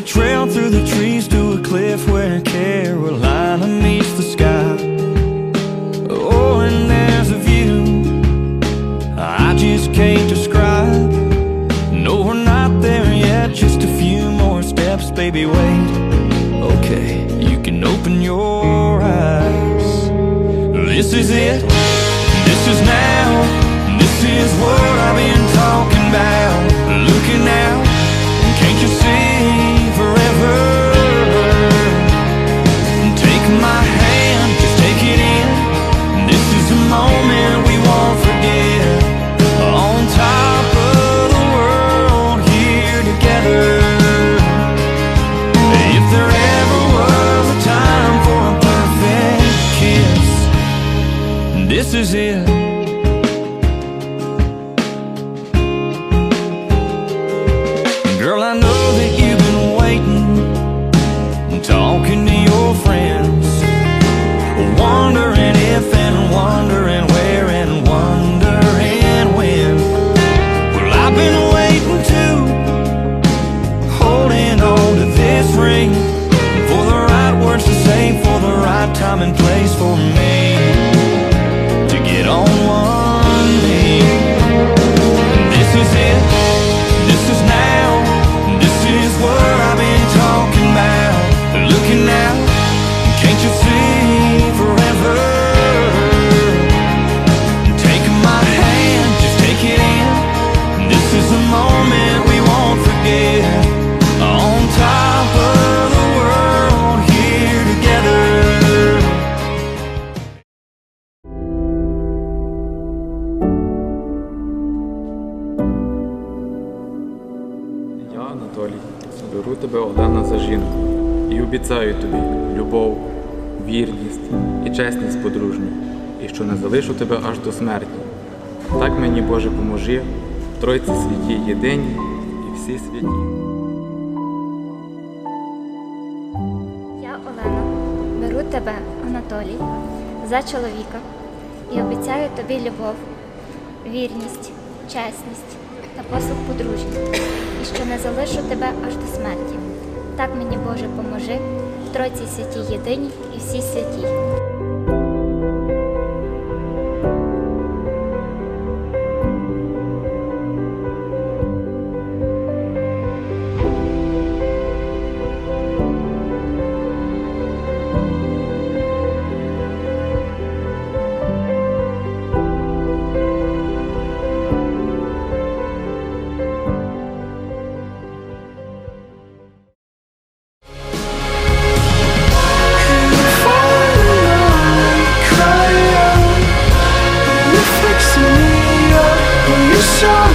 a trail through the trees to a cliff where Carolina meets the sky. Oh, and there's a view I just can't describe. No, we're not there yet, just a few more steps, baby, wait. Okay, you can open your eyes. This is it, this is Girl, I know that you've been waiting, and talking to your friends, wondering if and wondering where and wondering when. Well, I've been waiting too, holding on to this ring for the right words to say, for the right time and place for me to get on one knee. This is it. This is now. Тебе Олена за жінку і обіцяю тобі любов, вірність і чесність подружню, і що не залишу тебе аж до смерті. Так мені Боже поможи, в Тройці святі єдині і всі святі. Я, Олена, беру тебе, Анатолій, за чоловіка і обіцяю тобі любов, вірність, чесність та послуг подружній, і що не залишу тебе аж до смерті. Так мені Боже поможи, в Тройці святій єдині і всі святі. show